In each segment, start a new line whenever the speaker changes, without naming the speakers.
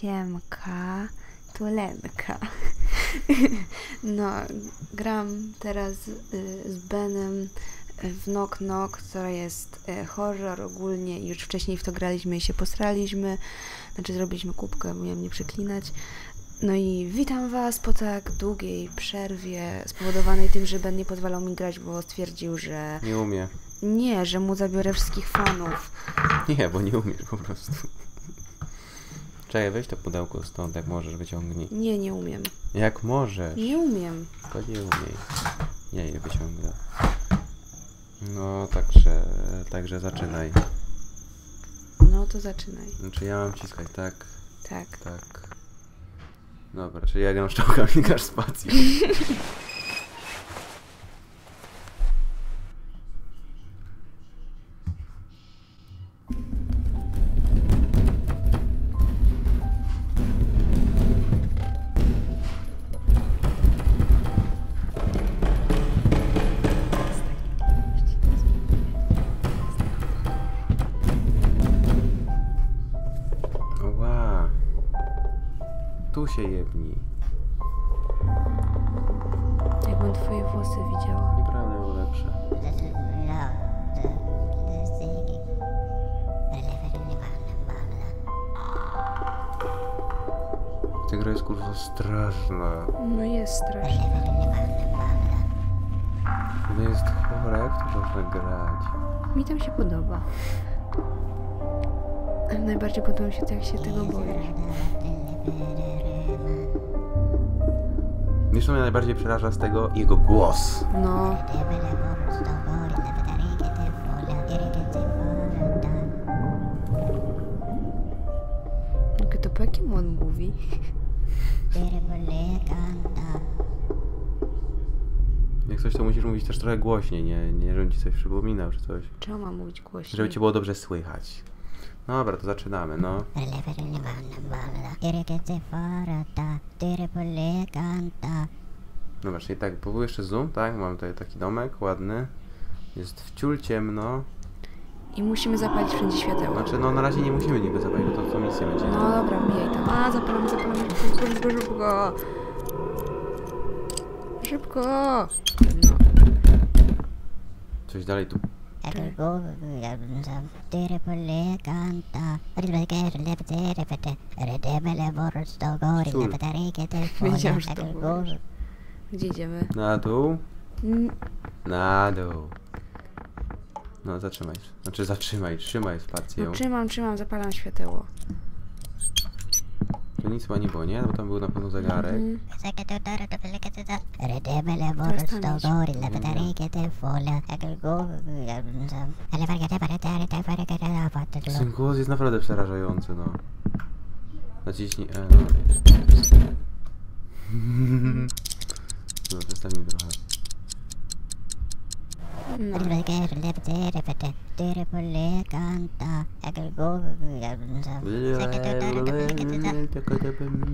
Siemka, tu Lenka. No, gram teraz y, z Benem w Knock Knock, co jest y, horror ogólnie. Już wcześniej w to graliśmy i się posraliśmy. Znaczy zrobiliśmy kubkę, miałem nie przeklinać. No i witam Was po tak długiej przerwie spowodowanej tym, że Ben nie pozwalał mi grać, bo stwierdził, że
Nie umie.
nie, że mu zabiorę wszystkich fanów.
Nie, bo nie umiesz po prostu. Czekaj, weź to pudełko stąd, jak możesz, wyciągnij.
Nie, nie umiem.
Jak możesz?
Nie umiem.
To nie umiej. Ja je wyciągnę. No, także, także zaczynaj.
No to zaczynaj.
Znaczy ja mam wciskać, tak,
Tak.
tak. Dobra, czyli ja gram szczałkami, klikasz spację. Tu się jebni.
Jakbym twoje włosy widziała.
Nieprawda, było lepsze. Ta gra jest kurwa straszna.
No jest strasznie.
To jest chore, jak to można grać?
Mi tam się podoba. Ale najbardziej podoba mi się to, jak się tego boisz.
Wiesz, co mnie najbardziej przeraża z tego? Jego głos.
No, to po jakim on mówi?
Jak coś, to musisz mówić też trochę głośniej, nie, nie żebym ci coś przypominał czy coś.
Czemu mam mówić głośniej?
Żeby cię było dobrze słychać. Dobra, to zaczynamy, no. Dobra, czyli tak, był jeszcze zoom, tak? Mam tutaj taki domek ładny. Jest wciul ciemno.
I musimy zapalić wszędzie światełko.
Znaczy, no na razie nie musimy niby zapalić, bo to co misja będzie.
No dobra, wbijaj tam. A, zapalam, zapalam. Szybko, szybko, szybko. Szybko. No.
Coś dalej tu.
Wiedziałam, że to powiesz. Gdzie idziemy?
Na dół.
Mm,
Na dół. No, zatrzymaj. Znaczy, zatrzymaj, trzymaj spację.
No trzymam, trzymam, zapalam świateło.
Tu nic chyba nie było, nie? Bo tam był na pewno zegarek.
Mhm.
Ten głos jest naprawdę przerażający, no. Naciśnij E, no. No, zostaw mi trochę.
No.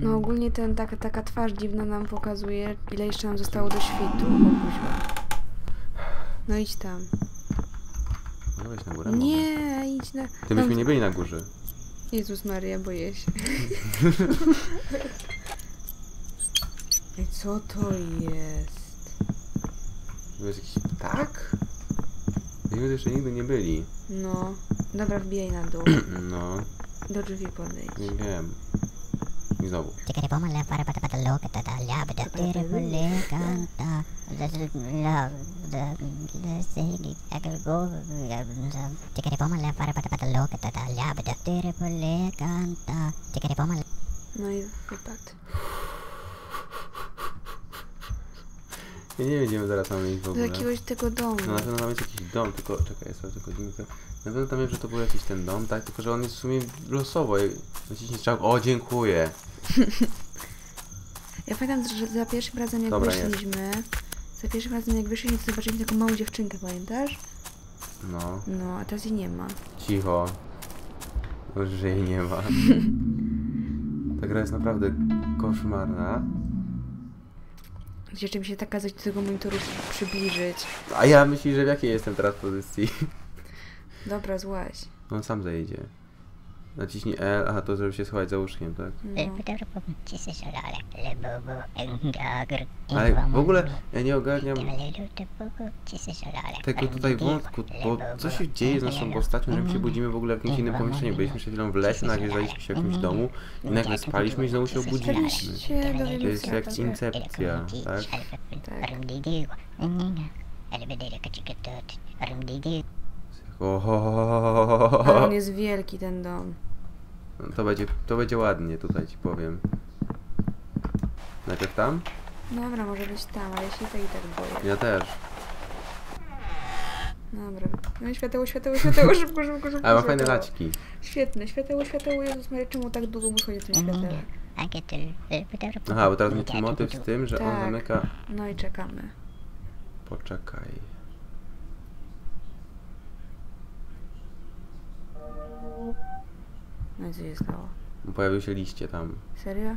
no ogólnie ten, taka, taka twarz dziwna nam pokazuje, ile jeszcze nam zostało do świtu. No idź tam.
No weź na górę.
Nie, idź na...
Ty byśmy nie byli na górze.
Jezus Maria, boję się. Ej, co to jest?
Jest jakiś ptak? Myśmy tu jeszcze nigdy nie byli.
No, dobra, wbijaj na dół.
No,
Do drzwi podejdź.
nie wiem. I znowu.
No i wypadł.
Ja nie wiem, gdzie my zaraz mamy iść w
Do
ogóle.
jakiegoś tego domu.
No na pewno tam jest jakiś dom, tylko czekaj, jest tylko godzinkę. Na pewno tam wiem, że to był jakiś ten dom, tak? Tylko, że on jest w sumie losowo. i Naciśnij strzał. O, dziękuję.
Ja pamiętam, że za pierwszym razem jak
Dobra,
wyszliśmy, za pierwszym razem jak wyszliśmy, to zobaczyliśmy taką małą dziewczynkę, pamiętasz?
No,
No, a teraz jej nie ma.
cicho. Już, że jej nie ma. Ta gra jest naprawdę koszmarna.
Gdzie mi się tak kazać do tego monitoru przybliżyć.
A ja myślę, że w jakiej jestem teraz pozycji?
Dobra, złaź.
On sam zajedzie. Naciśnij L, aha, to żeby się schować za łóżkiem, tak?
No.
Ale w ogóle ja nie ogarniam tego tutaj wątku, bo co się dzieje z naszą postacią, że my się budzimy w ogóle w jakimś innym pomieszczeniu. Byliśmy przed chwilą w lesie, nagle zaliśmy się w jakimś domu i nagle spaliśmy i znowu się obudziliśmy. To jest jak incepcja, tak?
Tak. Ale on jest wielki ten dom.
To będzie, to będzie ładnie, tutaj ci powiem. Najpierw tam?
Dobra, może być tam, ale ja się i tak i tak boję.
Ja też.
Dobra. No i świateło, świateło, świateło, szybko, szybko, szybko.
Ale ma fajne laćki.
Świetne, świateło, świateło, Jezus Maria, czemu tak długo muszę chodzić w tym światele?
Aha, bo teraz będzie motyw z tym, że on
Tak.
zamyka...
No i czekamy.
Poczekaj.
No i co się stało?
Pojawiły się liście tam.
Serio?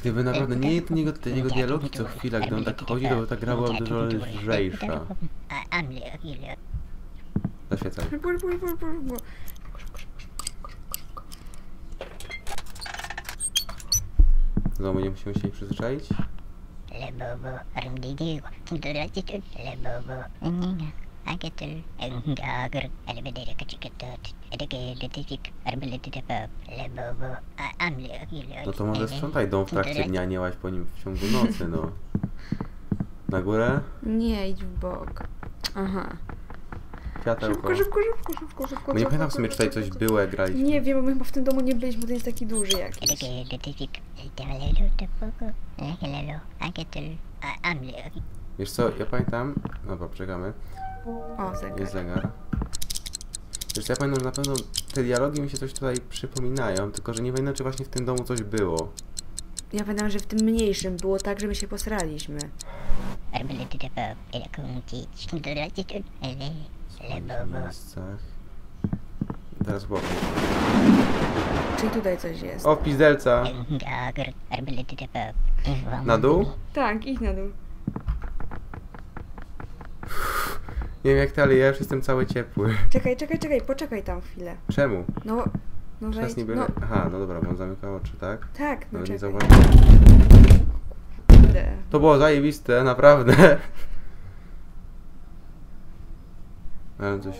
Gdyby naprawdę nie jedno jego, te jego dialogi co chwila, gdy on tak chodzi, to ta gra była dużo lżejsza. Zaświecaj.
Szybko.
Znowu nie musimy się jej przyzwyczaić? No to może sprzątaj dom w trakcie dnia, nie łaź po nim w ciągu nocy, no. Na górę?
Nie, idź w bok. Aha.
Światełko.
Szybko, szybko, szybko, szybko, szybko.
Bo nie pamiętam w sumie, czy tutaj coś było, jak graliśmy.
Nie wiem, bo my chyba w tym domu nie byliśmy, bo to jest taki duży jakiś.
Wiesz co, ja pamiętam... Dobra, czekamy.
O, zegar.
Jest zegar. Wiesz ja pamiętam, że na pewno te dialogi mi się coś tutaj przypominają, tylko że nie pamiętam, czy właśnie w tym domu coś było.
Ja pamiętam, że w tym mniejszym było tak, że my się posraliśmy.
W miejscach. Teraz było.
Czyli tutaj coś jest.
O, pizdelca! Na dół?
Tak, idź na dół.
Nie wiem jak ty, ale ja już jestem cały ciepły.
Czekaj, czekaj, czekaj, poczekaj tam chwilę.
Czemu?
No, no
Czas
wejdź.
niby...
No,
Aha, no dobra, bo on zamyka oczy, tak?
tak, no
No nie zauważyłem.
Kurde.
To było zajebiste, naprawdę. Ale coś...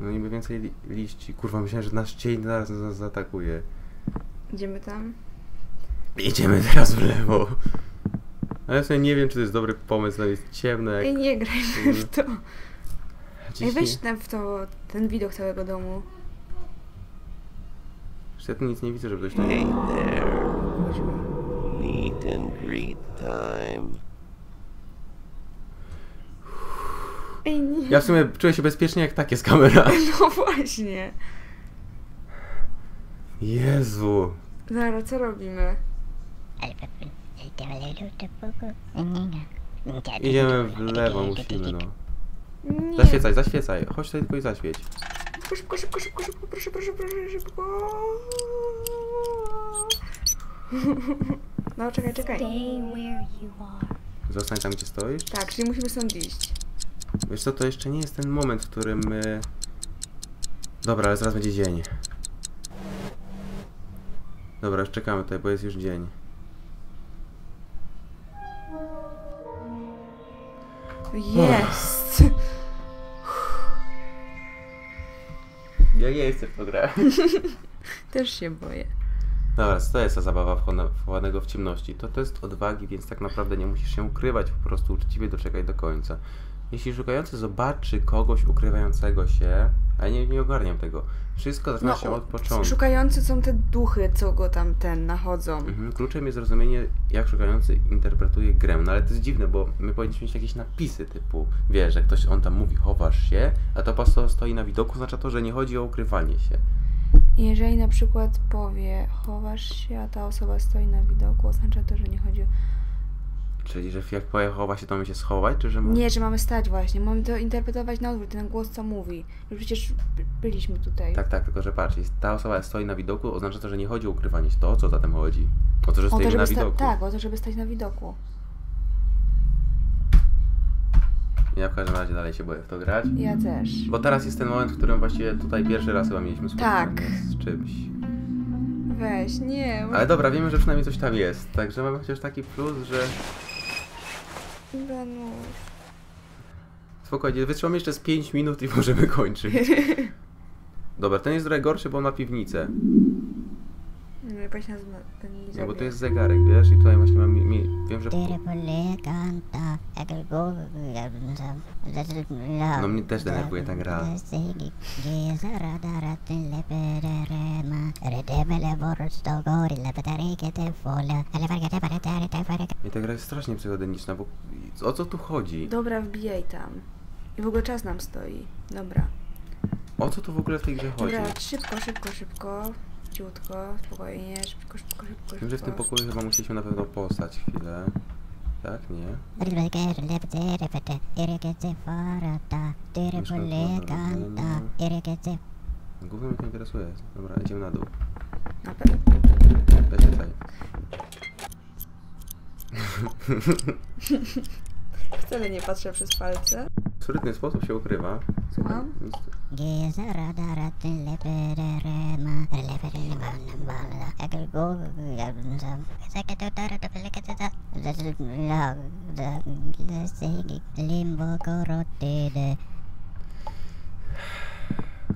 No niby więcej li liści. Kurwa, myślałem, że nasz cień zaraz nas zaatakuje.
Idziemy tam?
Idziemy teraz w lewo. Ale w sumie nie wiem, czy to jest dobry pomysł, ale jest ciemno jak...
Ej, nie graj w to. Ej, weź tam w to, ten widok całego domu.
Przecież ja tu nic nie widzę, żeby ktoś tam...
Hey there. Meet and greet time.
Ej, nie.
Ja w sumie czuję się bezpiecznie jak takie z kamera.
No właśnie.
Jezu.
Zara, co robimy?
Idziemy w lewo, musimy no.
Nie.
Zaświecaj, zaświecaj. Chodź tutaj tylko i zaświeć.
Szybko, szybko, szybko, szybko, szybko, proszę, proszę, proszę, szybko. No, czekaj, czekaj.
Stay where you are.
Zostań tam, gdzie stoisz.
Tak, czyli musimy stąd iść.
Wiesz co, to jeszcze nie jest ten moment, w którym my... Dobra, ale zaraz będzie dzień. Dobra, już czekamy tutaj, bo jest już dzień.
Jest!
Ja nie chcę w to.
Też się boję.
Dobra, co to jest ta zabawa wchowanego w ciemności? To test odwagi, więc tak naprawdę nie musisz się ukrywać, po prostu uczciwie doczekaj do końca. Jeśli szukający zobaczy kogoś ukrywającego się, a ja nie, nie ogarniam tego, wszystko zaczyna się od początku.
Szukający są te duchy, co go tam ten nachodzą.
Mhm. Kluczem jest zrozumienie, jak szukający interpretuje grę. No ale to jest dziwne, bo my powinniśmy mieć jakieś napisy typu, wiesz, że ktoś on tam mówi, chowasz się, a to prostu stoi na widoku, oznacza to, że nie chodzi o ukrywanie się.
Jeżeli na przykład powie, chowasz się, a ta osoba stoi na widoku, oznacza to, że nie chodzi o...
Czyli, że jak chowa się, to mamy się schować, czy że.
Nie, że mamy stać właśnie, mamy to interpretować na odwrót, ten głos co mówi. Już przecież by- byliśmy tutaj.
Tak, tak, tylko że patrz, ta osoba stoi na widoku, oznacza to, że nie chodzi o ukrywanie się. To o co zatem chodzi? O to, że stoimy
żeby
na widoku.
tak, o to, żeby stać na widoku.
Ja w każdym razie dalej się boję w to grać.
Ja też.
Bo teraz jest ten moment, w którym właściwie tutaj pierwszy raz chyba mieliśmy spotkanie
Tak.
z czymś.
Weź, nie.
Ale dobra, wiemy, że przynajmniej coś tam jest. Także mamy chociaż taki plus, że
Benuś.
spokojnie, wytrzymamy jeszcze z 5 minut i możemy kończyć. Dobra, ten jest trochę gorszy, bo on ma piwnicę.
Nie, patrz na ten
No bo to jest zegarek, wiesz, i tutaj właśnie mam... Mi, mi, wiem, że...
Go
No mnie też denerwuje ta gra. I ta gra jest strasznie psychodeliczna, bo o co tu chodzi?
Dobra, wbijaj tam. I w ogóle czas nam stoi. Dobra.
O co tu w ogóle w tej grze chodzi?
Dobra, szybko, szybko, szybko. Ciutko, spokojnie, szybko, szybko, szybko.
Wiem, że w tym
szybko.
pokoju chyba musieliśmy na pewno postać chwilę. Tak, nie? Głównie mnie to interesuje. Dobra, idziemy na dół.
Na pewno.
Tutaj.
Wcale nie patrzę przez palce
sprytny sposób się ukrywa.
Słucham?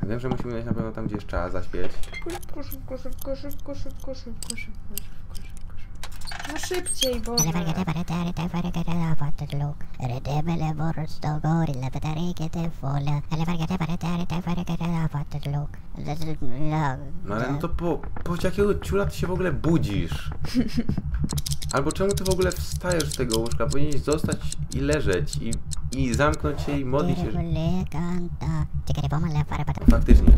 Wiem, że musimy iść na pewno tam, gdzie jest trzeba zaśpieć.
Szybko, szybko, szybko, szybko, szybko, szybko, szybko. No szybciej, bo...
No ale no to po, po jakiego ciula ty się w ogóle budzisz? Albo czemu ty w ogóle wstajesz z tego łóżka? Powinieneś zostać i leżeć i, i zamknąć się i modlić się. Faktycznie.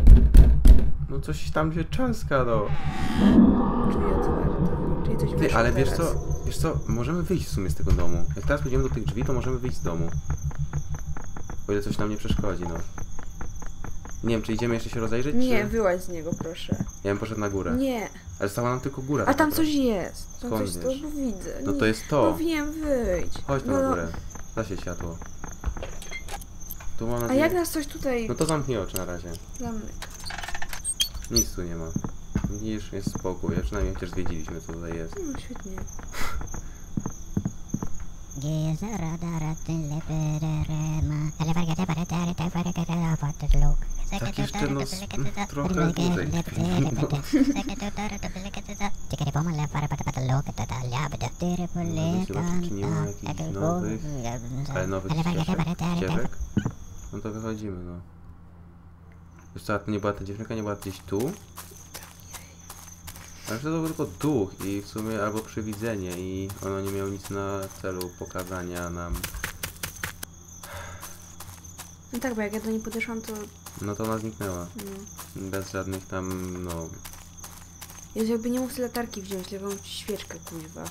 No coś tam się czaska, no. Ty, ale wiesz co, wiesz co, możemy wyjść w sumie z tego domu. Jak teraz pójdziemy do tych drzwi, to możemy wyjść z domu. O ile coś nam nie przeszkodzi, no. Nie wiem, czy idziemy jeszcze się rozejrzeć,
Nie,
czy...
wyłaź z niego, proszę.
Ja bym poszedł na górę.
Nie.
Ale stała nam tylko góra.
A tam
naprawdę.
coś jest. Tam
Skąd
coś
wiesz?
to widzę.
No to jest to.
No wiem, wyjdź.
Chodź tu
no,
na górę. Zasiedź światło. Tu mam
A
nadzieję...
jak nas coś tutaj
No to zamknij oczy na razie.
zamyka?
Nic tu nie ma. Widzisz, jest spokój. Ja przynajmniej chociaż zwiedziliśmy, co tutaj jest.
No świetnie.
Gis radar. Ale warga te No to wychodzimy no. Wiesz nie była ta dziewczynka, nie była gdzieś tu? Ale to był tylko duch i w sumie albo przywidzenie i ono nie miało nic na celu pokazania nam.
No tak, bo jak ja do niej podeszłam, to
No to ona zniknęła.
no.
Bez żadnych tam, no...
Jezu, jakby nie mógł latarki wziąć, mam świeczkę, kuźwa.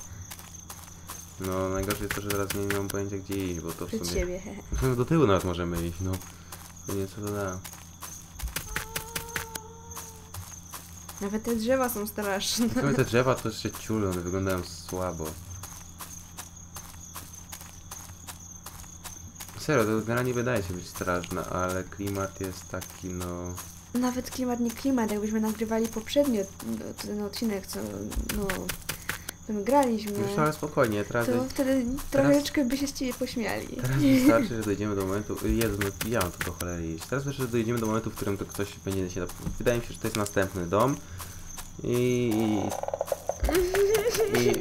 No najgorsze jest to, że teraz nie mam pojęcia gdzie iść, bo to w
Przed
sumie...
siebie,
sumie do tyłu nawet możemy iść, no. To nie co to da.
Nawet te drzewa są straszne.
Sumie te drzewa to jeszcze ciule, one wyglądają słabo. Serio, to gra nie wydaje się być straszna, ale klimat jest taki, no...
Nawet klimat nie klimat, jakbyśmy nagrywali poprzednio no, ten odcinek, co no, my graliśmy,
Już ale spokojnie, teraz,
to wtedy troszeczkę by się z ciebie pośmiali.
teraz wystarczy, że dojdziemy do momentu... Jezu, no ja mam tu do cholery iść. Teraz wystarczy, że dojdziemy do momentu, w którym to ktoś będzie się... Wydaje mi się, że to jest następny dom. I...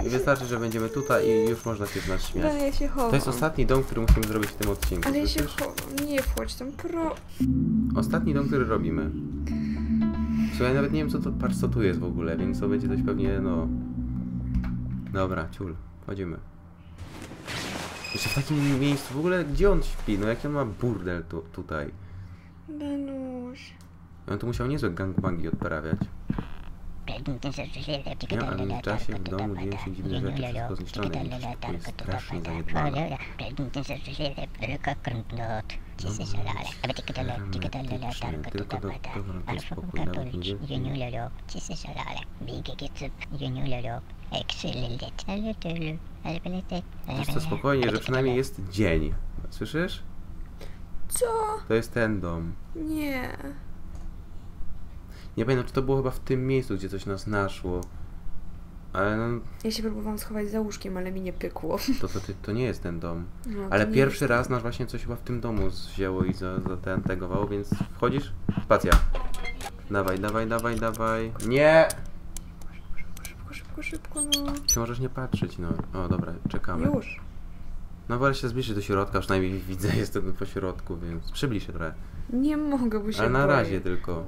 I wystarczy, że będziemy tutaj i już można się z nas śmiać.
No, ja się chowam.
To jest ostatni dom, który musimy zrobić w tym odcinku.
Ale ja się chowam, nie wchodź tam, pro...
Ostatni dom, który robimy. Słuchaj, ja nawet nie wiem co to, patrz co tu jest w ogóle, więc to będzie dość pewnie, no... Dobra, ciul, chodzimy. Jeszcze w takim miejscu, w ogóle gdzie on śpi? No jaki on ma burdel tu, tutaj?
Benuś.
On tu musiał niezłe gangbangi odprawiać.
Ja,
ale w czasie w domu dzieją się dziwne rzeczy, wszystko zniszczone i wszystko jest strasznie zaniedbane. Tylko do dobrą spokój, nawet nie Wiesz co, spokojnie, że przynajmniej jest dzień. Słyszysz?
Co?
To jest ten dom.
Nie.
Nie pamiętam, czy to było chyba w tym miejscu, gdzie coś nas naszło. Ale no,
Ja się próbowałam schować za łóżkiem, ale mi nie pykło.
to, to, to, to nie jest ten dom.
No, to
Ale
nie
pierwszy
jest-
raz nas właśnie coś chyba w tym domu wzięło i za, więc wchodzisz? Spacja. Dawaj, dawaj, dawaj, dawaj. Nie!
Szybko, szybko, szybko, no.
Czy możesz nie patrzeć, no. O, dobra, czekamy.
Już.
No wolę się zbliżyć do środka, przynajmniej widzę, jestem po środku, więc przybliż się trochę.
Nie mogę, bo się
Ale na
boję.
razie tylko.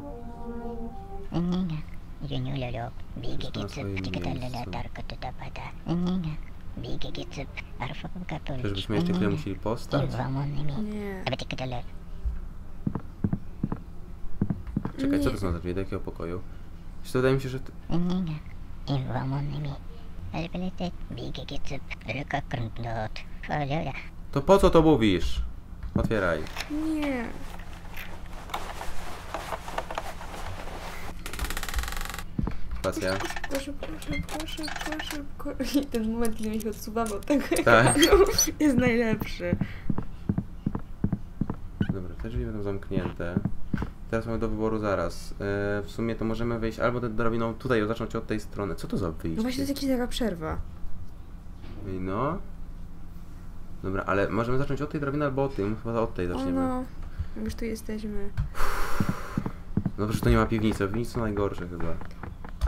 Junyulolo. Bigi
na
gitsip.
swoim
Tikatala
miejscu.
tarkatutapada. Inginga. Bigi gitsip. Arfakapul.
Czyżbyśmy jeszcze chwilę musieli postać?
Nie.
Abatikatala.
Czekaj, co
Nie.
to za drzwi? Do jakiego pokoju? Jeszcze wydaje mi się, że... To...
Inginga. Ilwamonimi. Albalete. Bigi gitsip. Lukakrundot. Falala.
to po co to mówisz? Otwieraj.
Nie.
Spacja.
Szybko, szybko, szybko, szybko, szybko. I ten moment, kiedy my się odsuwamy od tego
Tak.
ekranu, jest najlepszy.
Dobra, te drzwi będą zamknięte. Teraz mamy do wyboru zaraz. E, w sumie to możemy wejść albo tą drabiną tutaj, zacząć od tej strony. Co to za wyjście?
No właśnie to jest jakaś taka przerwa.
Ej, No. Dobra, ale możemy zacząć od tej drabiny albo od tej. Chyba od tej
O
zaczniemy.
no. Już tu jesteśmy.
No że to nie ma piwnicy, piwnicy są najgorsze chyba.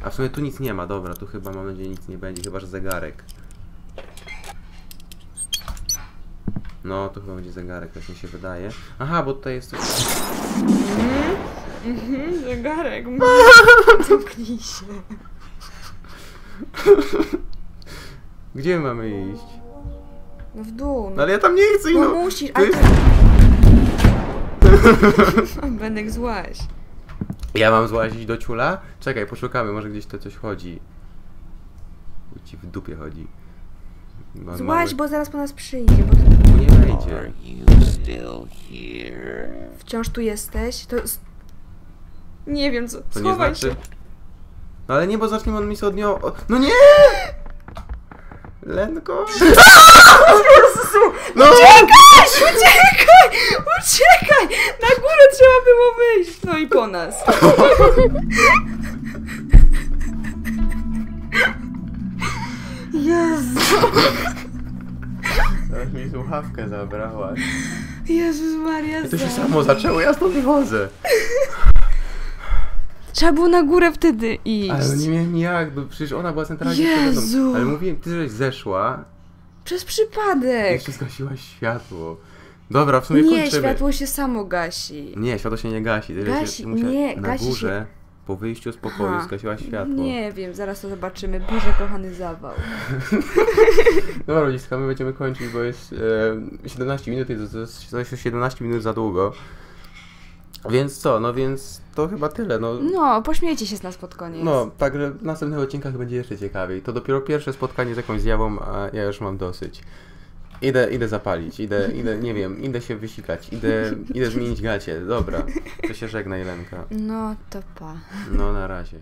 A w sumie tu nic nie ma, dobra, tu chyba mam nadzieję nic nie będzie, chyba że zegarek. No, to chyba będzie zegarek, tak mi się wydaje. Aha, bo tutaj jest coś...
Mhm, zegarek. Zamknij się.
Gdzie mamy iść?
No w dół.
No
No,
ale ja tam nie chcę,
no
no!
musisz,
To
ale
jest...
Benek złaś.
Ja mam złazić do ciula? Czekaj, poszukamy, może gdzieś to coś chodzi. U Ci w dupie chodzi. Mam
Złaś,
mały-
bo zaraz po nas przyjdzie. Bo
Tu nie wejdzie.
wciąż tu jesteś. To. Nie wiem co.
To nie
Schowaj
znaczy...
się.
No ale nie, bo zacznie on mi się od nią... No nie! Lenko! Się samo zaczęło, ja stąd wychodzę.
Trzeba było na górę wtedy iść.
Ale nie wiem jak, bo przecież ona była centralnie
Jezu!
Ale mówiłem, ty żeś zeszła
Przez przypadek.
jeszcze zgasiłaś światło. Dobra, w sumie
Nie,
kończymy.
światło się samo gasi.
Nie, światło się nie gasi. Ty
Gasi-
się
nie,
na
gasi się-
górze, po wyjściu z pokoju
Aha.
zgasiłaś światło.
Nie wiem, zaraz to zobaczymy. Boże, kochany zawał.
Dobra, ludziska, my będziemy kończyć, bo jest e, 17 minut i to, to jest jest 17 minut za długo. Więc co, no więc to chyba tyle, no.
No, pośmiejcie się z nas pod koniec.
No, także w następnych odcinkach będzie jeszcze ciekawiej. To dopiero pierwsze spotkanie z jakąś zjawą, a ja już mam dosyć. Idę, idę zapalić, idę, idę, nie wiem, idę się wysikać, idę, idę zmienić gacie. Dobra, to się żegna Jelenka.
No to pa.
No na razie.